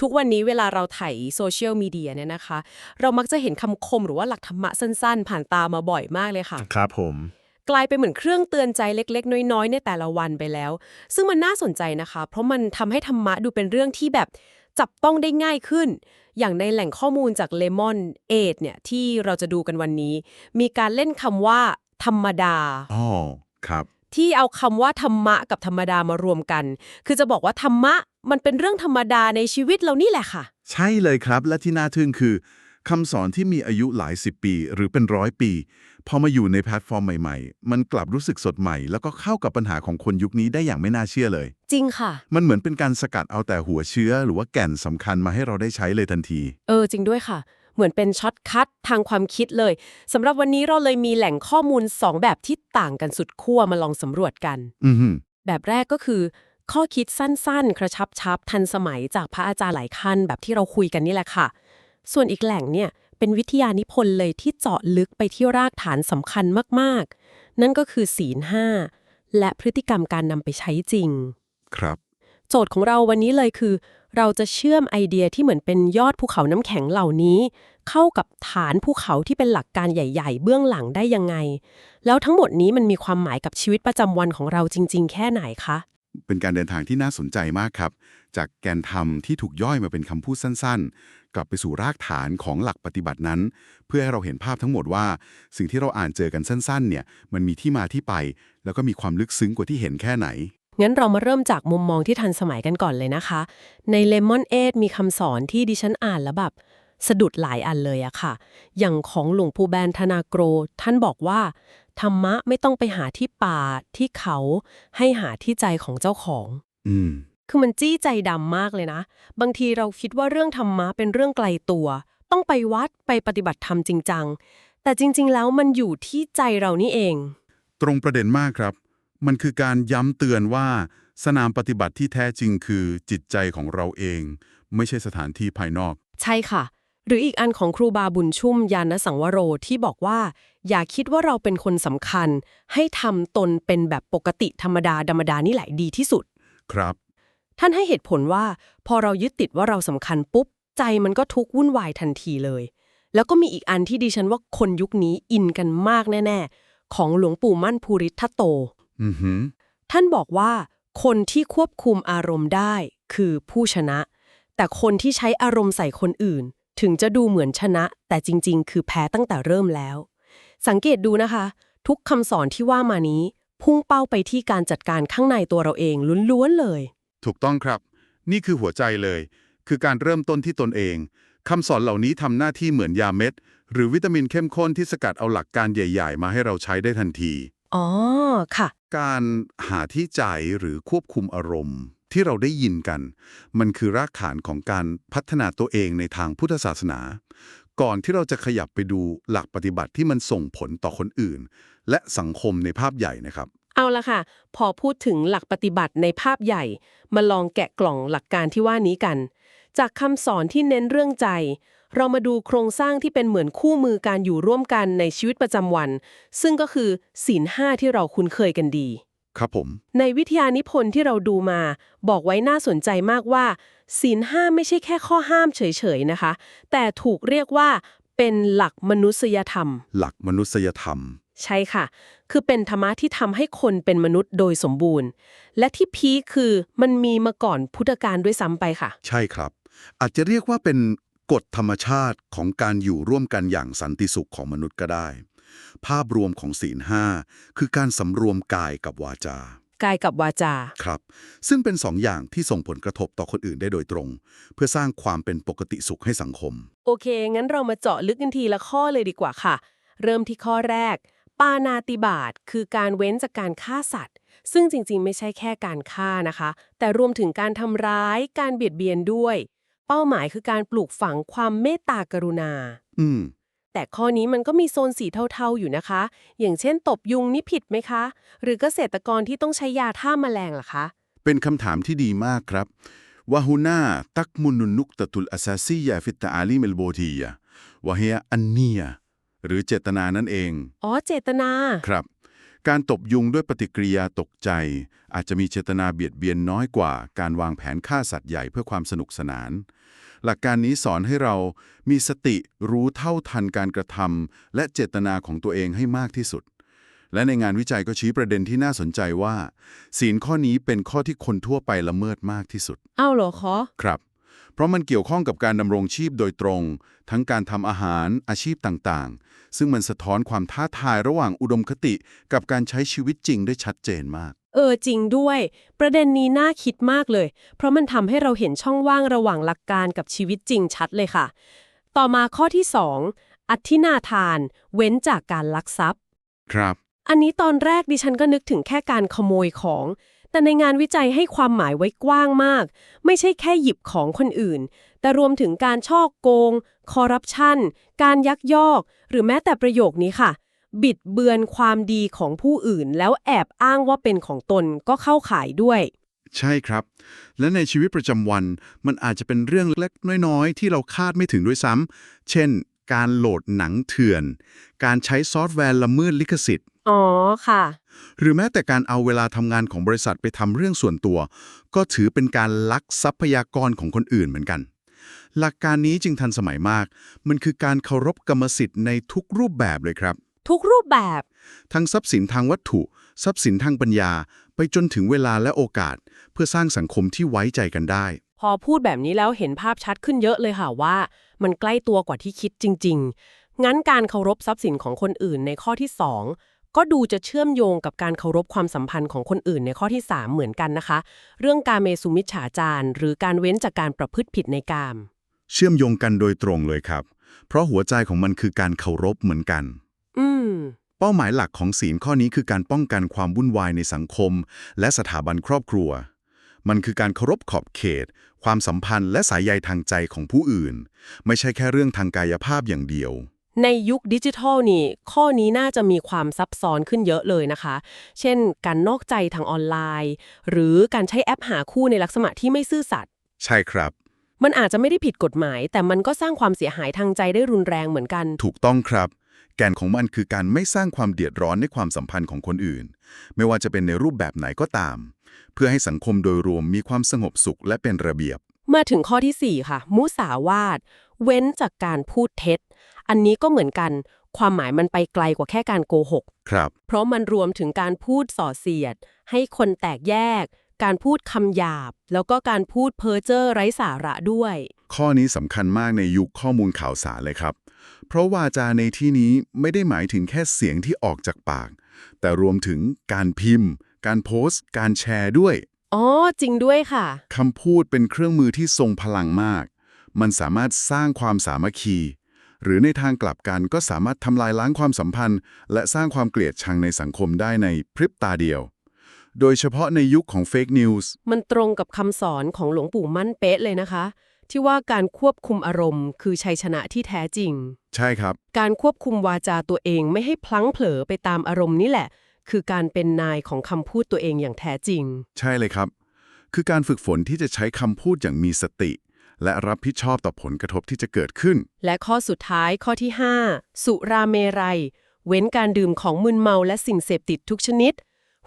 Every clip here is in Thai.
ทุกวันนี้เวลาเราไถโซเชียลมีเดียเนี่ยนะคะ เรามักจะเห็นคำคมหรือว่าหลักธรรมะสั้นๆ ผ่านตามาบ่อยมากเลยค่ะ ครับผม กลายเป็นเหมือนเครื่องเตือนใจเล็ก ๆ น้อยๆ ในแต่ละวันไปแล้ว ซึ่งมันน่าสนใจนะคะ เพราะมันทำให้ธรรมะดูเป็นเรื่องที่แบบจับต้องได้ง่ายขึ้น อย่างในแหล่งข้อมูลจาก Lemon 8เนี่ยที่เราจะดูกันวันนี้ มีการเล่นคำว่า ธรรมดา อ๋อ ครับ ที่เอาคำว่าธรรมะกับธรรมดามารวมกัน คือจะบอกว่าธรรมะมันเป็นเรื่องธรรมดาในชีวิตเรานี่แหละค่ะ ใช่เลยครับ และที่น่าทึ่งคือคำสอนที่มีอายุหลายสิบปี หรือเป็นร้อยปี พอมาอยู่ในแพลตฟอร์มใหม่ๆ มันกลับรู้สึกสดใหม่ แล้วก็เข้ากับปัญหาของคนยุคนี้ได้อย่างไม่น่าเชื่อเลย จริงค่ะ มันเหมือนเป็นการสกัดเอาแต่หัวเชื้อ หรือว่าแก่นสำคัญมาให้เราได้ใช้เลยทันที เออจริงด้วยค่ะ เหมือนเป็นช็อตคัททางความคิดเลยสำหรับวันนี้เราเลยมีแหล่งข้อมูล 2 แบบที่ต่างกันสุดขั้วมาลองสำรวจกันอือหือแบบแรกก็คือ ข้อคิดสั้นๆ กระชับชับทันสมัยจากพระอาจารย์หลายขั้นแบบที่เราคุยกันนี่แหละค่ะ ส่วนอีกแหล่งเนี่ยเป็นวิทยานิพนธ์เลยที่เจาะลึกไปที่รากฐานสำคัญมากๆ นั่นก็คือศีลห้าและพฤติกรรมการนำไปใช้จริง ครับ โจทย์ของเราวันนี้เลยคือ เราจะเชื่อมไอเดียที่เหมือนเป็นยอดภูเขาน้ำแข็งเหล่านี้ เข้ากับฐานภูเขาที่เป็นหลักการใหญ่ๆ เบื้องหลังได้ยังไง แล้วทั้งหมดนี้มันมีความหมายกับชีวิตประจำวันของเราจริง ๆ แค่ไหนคะ เป็นการเดินทางที่น่าสนใจมากครับ จากแกนธรรมที่ถูกย่อยมาเป็นคำพูดสั้นๆ กลับไปสู่รากฐานของหลักปฏิบัตินั้น เพื่อให้เราเห็นภาพทั้งหมดว่า สิ่งที่เราอ่านเจอกันสั้นๆ เนี่ย มันมีที่มาที่ไป แล้วก็มีความลึกซึ้งกว่าที่เห็นแค่ไหน งั้นเรามาเริ่มจากมุมมองที่ทันสมัยกันก่อนเลยนะคะ ใน Lemon 8มีคำสอนที่ดิฉันอ่านแล้วแบบสะดุดหลายอันเลยอะค่ะ อย่างของหลวงปู่แบนธนาโกร ท่านบอกว่า ธรรมะไม่ต้องไปหาที่ป่าที่เขา ให้หาที่ใจของเจ้าของ อืม คือมันจี้ใจดำมากเลยนะ บางทีเราคิดว่าเรื่องธรรมะเป็นเรื่องไกลตัว ต้องไปวัดไปปฏิบัติธรรมจริงจังแต่จริง ๆ แล้วมันอยู่ที่ใจเรานี่เอง ตรงประเด็นมากครับ มันคือการย้ำเตือนว่าสนามปฏิบัติที่แท้จริงคือจิตใจของเราเอง ไม่ใช่สถานที่ภายนอก ใช่ค่ะ หรืออีกอันของครูบาบุญชุ่มยานสังวโรที่บอกว่า อย่าคิดว่าเราเป็นคนสำคัญ ให้ทำตนเป็นแบบปกติธรรมดาธรรมดานี่แหละดีที่สุด ครับ ท่านให้เหตุผลว่า พอเรายึดติดว่าเราสำคัญปุ๊บ ใจมันก็ทุกข์วุ่นวายทันทีเลย แล้วก็มีอีกอันที่ดิฉันว่าคนยุคนี้อินกันมากแน่ ๆ ของหลวงปู่มั่นภูริทัตโตอือหือ ท่านบอกว่า คนที่ควบคุมอารมณ์ได้คือผู้ชนะ แต่คนที่ใช้อารมณ์ใส่คนอื่น ถึงจะดูเหมือนชนะ แต่จริง ๆ คือแพ้ตั้งแต่เริ่มแล้ว สังเกตดูนะคะ ทุกคำสอนที่ว่ามานี้ พุ่งเป้าไปที่การจัดการข้างในตัวเราเองล้วนๆเลย ถูกต้องครับ นี่คือหัวใจเลย คือการเริ่มต้นที่ตนเองคำสอนเหล่านี้ทำหน้าที่เหมือนยาเม็ด หรือวิตามินเข้มข้นที่สกัดเอาหลักการใหญ่ ๆ มาให้เราใช้ได้ทันที อ๋อ ค่ะ การหาที่ใจหรือควบคุมอารมณ์ ที่เราได้ยินกัน มันคือรากฐานของการพัฒนาตัวเองในทางพุทธศาสนา ก่อนที่เราจะขยับไปดูหลักปฏิบัติที่มันส่งผลต่อคนอื่น และสังคมในภาพใหญ่นะครับ เอาละค่ะ พอพูดถึงหลักปฏิบัติในภาพใหญ่ มาลองแกะกล่องหลักการที่ว่านี้กัน จากคำสอนที่เน้นเรื่องใจ เรามาดูโครงสร้างที่เป็นเหมือนคู่มือการอยู่ร่วมกันในชีวิตประจำวัน ซึ่งก็คือศีลห้าที่เราคุ้นเคยกันดี ครับผม ในวิทยานิพนธ์ที่เราดูมา บอกไว้น่าสนใจมากว่าศีลห้าไม่ใช่แค่ข้อห้ามเฉยๆนะคะ แต่ถูกเรียกว่าเป็นหลักมนุษยธรรม หลักมนุษยธรรม ใช่ค่ะ คือเป็นธรรมะที่ทำให้คนเป็นมนุษย์โดยสมบูรณ์ และที่พีคคือมันมีมาก่อนพุทธกาลด้วยซ้ำไปค่ะ ใช่ครับ อาจจะเรียกว่าเป็น กฎธรรมชาติของการอยู่ร่วมกันอย่างสันติสุขของมนุษย์ก็ได้ ภาพรวมของศีลห้าคือการสำรวมกายกับวาจา กายกับวาจา ครับ ซึ่งเป็นสองอย่างที่ส่งผลกระทบต่อคนอื่นได้โดยตรง เพื่อสร้างความเป็นปกติสุขให้สังคม โอเค งั้นเรามาเจาะลึกกันทีละข้อเลยดีกว่าค่ะ เริ่มที่ข้อแรก ปานาติบาตคือการเว้นจากการฆ่าสัตว์ ซึ่งจริงๆ ไม่ใช่แค่การฆ่านะคะ แต่รวมถึงการทำร้าย การเบียดเบียนด้วย เป้าหมายคือการปลูกฝังความเมตตากรุณา อืม แต่ข้อนี้มันก็มีโซนสีเทาๆอยู่นะคะ อย่างเช่น ตบยุงนี่ผิดไหมคะ หรือเกษตรกรที่ต้องใช้ยาท่าแมลงล่ะคะ เป็นคำถามที่ดีมากครับวาฮูนาตักมุนุนนุกตะตุลอาซาซียาฟิตตาอาลีเมลโบทียาวะเฮียอันเนียหรือเจตนานั่นเอง อ๋อ เจตนา ครับ การตบยุงด้วยปฏิกิริยาตกใจ อาจจะมีเจตนาเบียดเบียนน้อยกว่า การวางแผนฆ่าสัตว์ใหญ่เพื่อความสนุกสนาน หลักการนี้สอนให้เรามีสติรู้เท่าทันการกระทำและเจตนาของตัวเองให้มากที่สุด และในงานวิจัยก็ชี้ประเด็นที่น่าสนใจว่า ศีลข้อนี้เป็นข้อที่คนทั่วไปละเมิดมากที่สุด เอ้าเหรอคะ ครับ เพราะมันเกี่ยวข้องกับการดำรงชีพโดยตรง ทั้งการทำอาหารอาชีพต่างๆ ซึ่งมันสะท้อนความท้าทายระหว่างอุดมคติ กับการใช้ชีวิตจริงได้ชัดเจนมาก เออจริงด้วย ประเด็นนี้น่าคิดมากเลย เพราะมันทำให้เราเห็นช่องว่างระหว่างหลักการกับชีวิตจริงชัดเลยค่ะ ต่อมาข้อที่2อัธินาทาน เว้นจากการลักทรัพย์ ครับ อันนี้ตอนแรกดิฉันก็นึกถึงแค่การขโมยของ แต่ในงานวิจัยให้ความหมายไว้กว้างมาก ไม่ใช่แค่หยิบของคนอื่น แต่รวมถึงการช่อโกง คอร์รัปชัน การยักยอก หรือแม้แต่ประโยคนี้ค่ะ บิดเบือนความดีของผู้อื่น แล้วแอบอ้างว่าเป็นของตนก็เข้าข่ายด้วย ใช่ครับ และในชีวิตประจำวัน มันอาจจะเป็นเรื่องเล็กน้อยๆ ที่เราคาดไม่ถึงด้วยซ้ำเช่น การโหลดหนังเถื่อน การใช้ซอฟต์แวร์ละเมิดลิขสิทธิ์ อ๋อค่ะ หรือแม้แต่การเอาเวลาทำงานของบริษัทไปทำเรื่องส่วนตัว ก็ถือเป็นการลักทรัพยากรของคนอื่นเหมือนกัน หลักการนี้จึงทันสมัยมาก มันคือการเคารพกรรมสิทธิ์ในทุกรูปแบบเลยครับ ทุกรูปแบบ ทั้งทรัพย์สินทางวัตถุ ทรัพย์สินทางปัญญา ไปจนถึงเวลาและโอกาส เพื่อสร้างสังคมที่ไว้ใจกันได้ พอพูดแบบนี้แล้วเห็นภาพชัดขึ้นเยอะเลยค่ะว่า มันใกล้ตัวกว่าที่คิดจริง ๆ งั้นการเคารพทรัพย์สินของคนอื่นในข้อที่2 ก็ดูจะเชื่อมโยงกับการเคารพความสัมพันธ์ของคนอื่นในข้อที่ 3 เหมือนกันนะคะ เรื่องการเมสุมิจฉาจารหรือการเว้นจากการประพฤติผิดในกาม เชื่อมโยงกันโดยตรงเลยครับ เพราะหัวใจของมันคือการเคารพเหมือนกัน อืม เป้าหมายหลักของศีลข้อนี้คือการป้องกันความวุ่นวายในสังคม และสถาบันครอบครัว มันคือการเคารพขอบเขต ความสัมพันธ์และสายใยทางใจของผู้อื่น ไม่ใช่แค่เรื่องทางกายภาพอย่างเดียว ในยุคดิจิทัลนี่ ข้อนี้น่าจะมีความซับซ้อนขึ้นเยอะเลยนะคะ เช่น การนอกใจทางออนไลน์ หรือการใช้แอปหาคู่ในลักษณะที่ไม่ซื่อสัตย์ใช่ครับ มันอาจจะไม่ได้ผิดกฎหมาย แต่มันก็สร้างความเสียหายทางใจได้รุนแรงเหมือนกัน ถูกต้องครับ แกนของมันคือการไม่สร้างความเดือดร้อนในความสัมพันธ์ของคนอื่น ไม่ว่าจะเป็นในรูปแบบไหนก็ตาม เพื่อให้สังคมโดยรวมมีความสงบสุขและเป็นระเบียบ มาถึงข้อที่ 4 ค่ะ มุสาวาท เว้นจากการพูดเท็จ อันนี้ก็เหมือนกัน ความหมายมันไปไกลกว่าแค่การโกหก ครับ เพราะมันรวมถึงการพูดส่อเสียด ให้คนแตกแยก การพูดคำหยาบ แล้วก็การพูดเพ้อเจ้อไร้สาระด้วย ข้อนี้สำคัญมากในยุคข้อมูลข่าวสารเลยครับ เพราะวาจาในที่นี้ไม่ได้หมายถึงแค่เสียงที่ออกจากปาก แต่รวมถึงการพิมพ์ การโพสต์ การแชร์ด้วยอ๋อจริงด้วยค่ะคำพูดเป็นเครื่องมือที่ทรงพลังมาก มันสามารถสร้างความสามัคคี หรือในทางกลับกันก็สามารถทำลายล้างความสัมพันธ์ และสร้างความเกลียดชังในสังคมได้ในพริบตาเดียว โดยเฉพาะในยุคของเฟกนิวส์มันตรงกับคำสอนของหลวงปู่มั่นเป๊ะเลยนะคะ ที่ว่าการควบคุมอารมณ์ คือชัยชนะที่แท้จริง ใช่ครับ การควบคุมวาจาตัวเองไม่ให้พลั้งเผลอไปตามอารมณ์นี่แหละ คือการเป็นนายของคำพูดตัวเองอย่างแท้จริง ใช่เลยครับ คือการฝึกฝนที่จะใช้คำพูดอย่างมีสติ และรับผิดชอบต่อผลกระทบที่จะเกิดขึ้น และข้อสุดท้ายข้อที่ 5 สุราเมรัย เว้นการดื่มของมึนเมาและสิ่งเสพติดทุกชนิด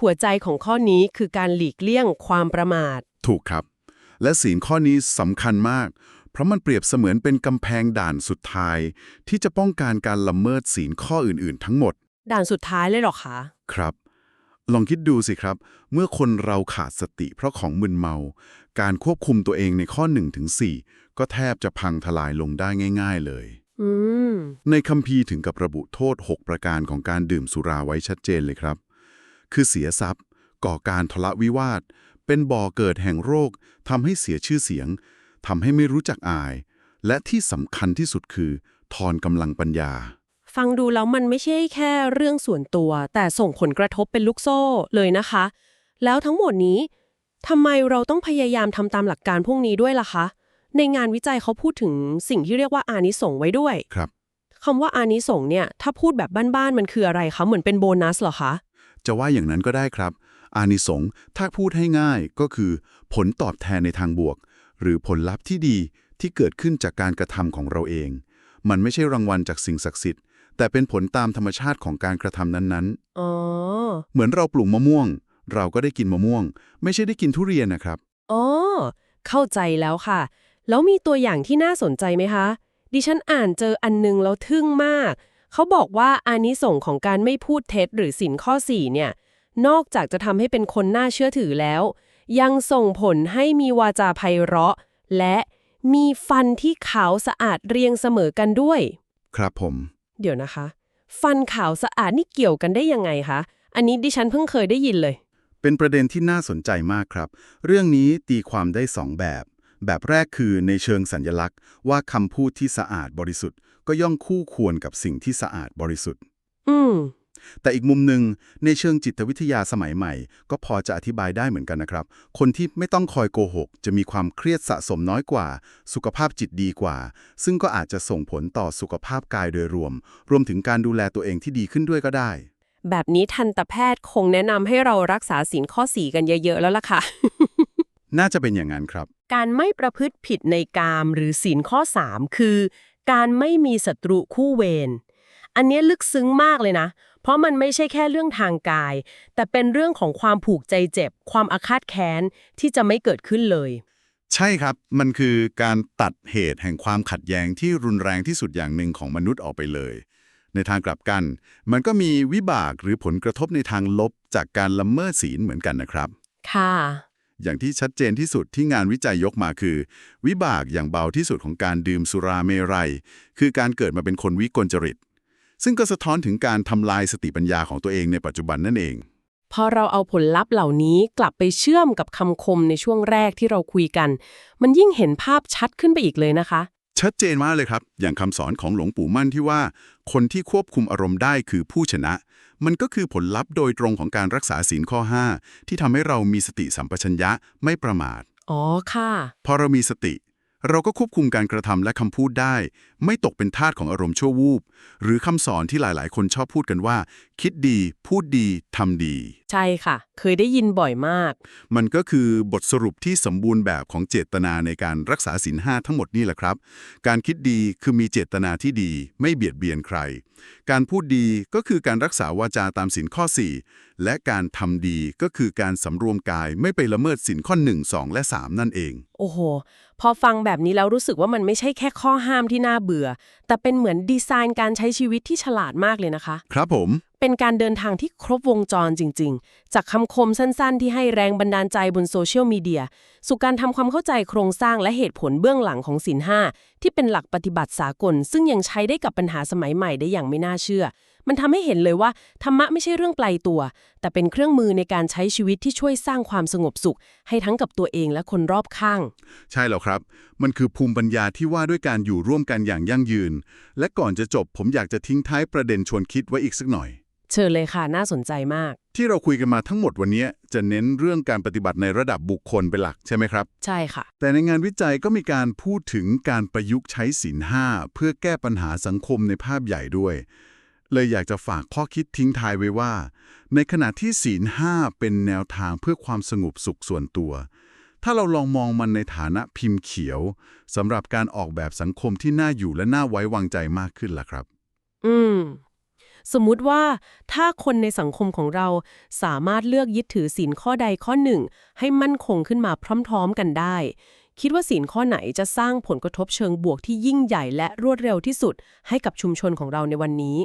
หัวใจของข้อนี้คือการหลีกเลี่ยงความประมาท ถูกครับ และศีลข้อนี้สำคัญมาก เพราะมันเปรียบเสมือนเป็นกำแพงด่านสุดท้าย ที่จะป้องกันการละเมิดศีลข้ออื่นๆ ทั้งหมด ด่านสุดท้ายเลยเหรอคะ ครับ ลองคิดดูสิครับ เมื่อคนเราขาดสติเพราะของมึนเมา การควบคุมตัวเองในข้อ1ถึง4ก็แทบจะพังทลายลงได้ง่าย ๆเลยอืมในคัมภีร์ถึงกับระบุโทษ 6 ประการของการดื่มสุราไว้ชัดเจนเลยครับ คือเสียทรัพย์ ก่อการทะเลาะวิวาท เป็นบ่อเกิดแห่งโรคทำให้เสียชื่อเสียงทำให้ไม่รู้จักอาย และที่สำคัญที่สุดคือ ทอนกำลังปัญญา ฟังดูแล้วมันไม่ใช่แค่เรื่องส่วนตัว แต่ส่งผลกระทบเป็นลูกโซ่เลยนะคะ แล้วทั้งหมดนี้ทำไมเราต้องพยายามทำตามหลักการพวกนี้ด้วยล่ะคะ ในงานวิจัยเขาพูดถึงสิ่งที่เรียกว่าอานิสงส์ไว้ด้วยครับคำว่าอานิสงส์เนี่ย ถ้าพูดแบบบ้านๆมันคืออะไรคะ เหมือนเป็นโบนัสเหรอคะ จะว่าอย่างนั้นก็ได้ครับ อานิสงส์ถ้าพูดให้ง่ายก็คือ ผลตอบแทนในทางบวก หรือผลลัพธ์ที่ดีที่เกิดขึ้นจากการกระทำของเราเอง มันไม่ใช่รางวัลจากสิ่งศักดิ์สิทธิ์ แต่เป็นผลตามธรรมชาติของการกระทำนั้นอ๋อๆเหมือนเราปลูกมะม่วง เราก็ได้กินมะม่วง ไม่ใช่ได้กินทุเรียนนะครับ อ๋อ เข้าใจแล้วค่ะ แล้วมีตัวอย่างที่น่าสนใจไหมคะ ดิฉันอ่านเจออันนึงแล้วทึ่งมาก เขาบอกว่าอานิสงส์ของการไม่พูดเท็จหรือสินข้อ4เนี่ย นอกจากจะทำให้เป็นคนน่าเชื่อถือแล้ว ยังส่งผลให้มีวาจาไพเราะ และมีฟันที่ขาวสะอาดเรียงเสมอกันด้วย ครับผม เดี๋ยวนะคะ ฟันขาวสะอาดนี่เกี่ยวกันได้ยังไงคะ อันนี้ดิฉันเพิ่งเคยได้ยินเลย เป็นประเด็นที่น่าสนใจมากครับ เรื่องนี้ตีความได้สองแบบ แบบแรกคือในเชิงสัญญลักษณ์ ว่าคำพูดที่สะอาดบริสุทธิ์ ก็ย่อมคู่ควรกับสิ่งที่สะอาดบริสุทธิ์ อืม แต่อีกมุมหนึ่งในเชิงจิตวิทยาสมัยใหม่ ก็พอจะอธิบายได้เหมือนกันนะครับ คนที่ไม่ต้องคอยโกหก จะมีความเครียดสะสมน้อยกว่า สุขภาพจิตดีกว่า ซึ่งก็อาจจะส่งผลต่อสุขภาพกายโดยรวม รวมถึงการดูแลตัวเองที่ดีขึ้นด้วยก็ได้ แบบนี้ทันตแพทย์คงแนะนำให้เรารักษาศีลข้อสีกันเยอะๆแล้วล่ะค่ะ น่าจะเป็นอย่างนั้นครับ การไม่ประพฤติผิดในกามหรือศีลข้อ 3 คือ การไม่มีศัตรูคู่เวรอันเนี้ยลึกซึ้งมากเลยนะ เพราะมันไม่ใช่แค่เรื่องทางกาย แต่เป็นเรื่องของความผูกใจเจ็บ ความอาฆาตแค้นที่จะไม่เกิดขึ้นเลย ใช่ครับ มันคือการตัดเหตุแห่งความขัดแย้งที่รุนแรงที่สุดอย่างหนึ่งของมนุษย์ออกไปเลย ในทางกลับกัน มันก็มีวิบากหรือผลกระทบในทางลบจากการละเมิดศีลเหมือนกันนะครับ ค่ะอย่างที่ชัดเจนที่สุดที่งานวิจัยยกมาคือ วิบากอย่างเบาที่สุดของการดื่มสุราเมรัย คือการเกิดมาเป็นคนวิกลจริต ซึ่งก็สะท้อนถึงการทำลายสติปัญญาของตัวเองในปัจจุบันนั่นเอง พอเราเอาผลลัพธ์เหล่านี้กลับไปเชื่อมกับคำคมในช่วงแรกที่เราคุยกัน มันยิ่งเห็นภาพชัดขึ้นไปอีกเลยนะคะ ชัดเจนมากเลยครับ อย่างคำสอนของหลวงปู่มั่นที่ว่า คนที่ควบคุมอารมณ์ได้คือผู้ชนะ มันก็คือผลลัพธ์โดยตรงของการรักษาศีลข้อ 5 ที่ทำให้เรามีสติสัมปชัญญะไม่ประมาทอ๋อค่ะ พอเรามีสติ เราก็ควบคุมการกระทำและคำพูดได้ไม่ตกเป็นทาสของอารมณ์ชั่ววูบ หรือคำสอนที่หลายๆ คนชอบพูดกันว่า คิดดี พูดดีทำดี ใช่ค่ะ เคยได้ยินบ่อยมาก มันก็คือบทสรุปที่สมบูรณ์แบบของเจตนาในการรักษาศีลห้าทั้งหมดนี่แหละครับ การคิดดีคือมีเจตนาที่ดี ไม่เบียดเบียนใคร การพูดดีก็คือการรักษาวาจาตามศีลข้อ 4 และการทำดีก็คือการสำรวมกายไม่ไปละเมิดศีลข้อ 1 2 และ 3 นั่นเอง โอ้โห พอฟังแบบนี้แล้วรู้สึกว่ามันไม่ใช่แค่ข้อห้ามที่น่าเบื่อ แต่เป็นเหมือนดีไซน์การใช้ชีวิตที่ฉลาดมากเลยนะคะ ครับผม เป็นการเดินทางที่ครบวงจรจริง ๆ จากคำคมสั้นๆ ที่ให้แรงบันดาลใจบนโซเชียลมีเดีย สู่การทำความเข้าใจโครงสร้างและเหตุผลเบื้องหลังของศีลห้าที่เป็นหลักปฏิบัติสากล ซึ่งยังใช้ได้กับปัญหาสมัยใหม่ได้อย่างไม่น่าเชื่อ มันทำให้เห็นเลยว่าธรรมะไม่ใช่เรื่องไกลตัว แต่เป็นเครื่องมือในการใช้ชีวิตที่ช่วยสร้างความสงบสุข ให้ทั้งกับตัวเองและคนรอบข้าง ใช่แล้วครับ มันคือภูมิปัญญาที่ว่าด้วยการอยู่ร่วมกันอย่างยั่งยืน และก่อนจะจบผมอยากจะทิ้งท้ายประเด็นชวนคิดไว้อีกสักหน่อย เชิญเลยค่ะน่าสนใจมาก ที่เราคุยกันมาทั้งหมดวันนี้จะเน้นเรื่องการปฏิบัติในระดับบุคคลเป็นหลักใช่ไหมครับ ใช่ค่ะ แต่ในงานวิจัยก็มีการพูดถึงการประยุกต์ใช้ศีลห้าเพื่อแก้ปัญหาสังคมในภาพใหญ่ด้วย เลยอยากจะฝากข้อคิดทิ้งท้ายไว้ว่า ในขณะที่ศีลห้าเป็นแนวทางเพื่อความสงบสุขส่วนตัว ถ้าเราลองมองมันในฐานะพิมพ์เขียวสำหรับการออกแบบสังคมที่น่าอยู่และน่าไว้วางใจมากขึ้นล่ะครับ อืม สมมุติว่าถ้าคนในสังคมของเราสามารถเลือกยึดถือศีลข้อใดข้อหนึ่ง ให้มั่นคงขึ้นมาพร้อม ๆ กันได้ คิดว่าศีลข้อไหนจะสร้างผลกระทบเชิงบวกที่ยิ่งใหญ่และรวดเร็วที่สุด ให้กับชุมชนของเราในวันนี้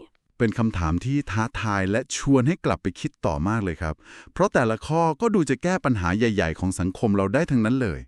เป็นคำถามที่ท้าทายและชวนให้กลับไปคิดต่อมากเลยครับ เพราะแต่ละข้อก็ดูจะแก้ปัญหาใหญ่ ๆ ของสังคมเราได้ทั้งนั้นเลย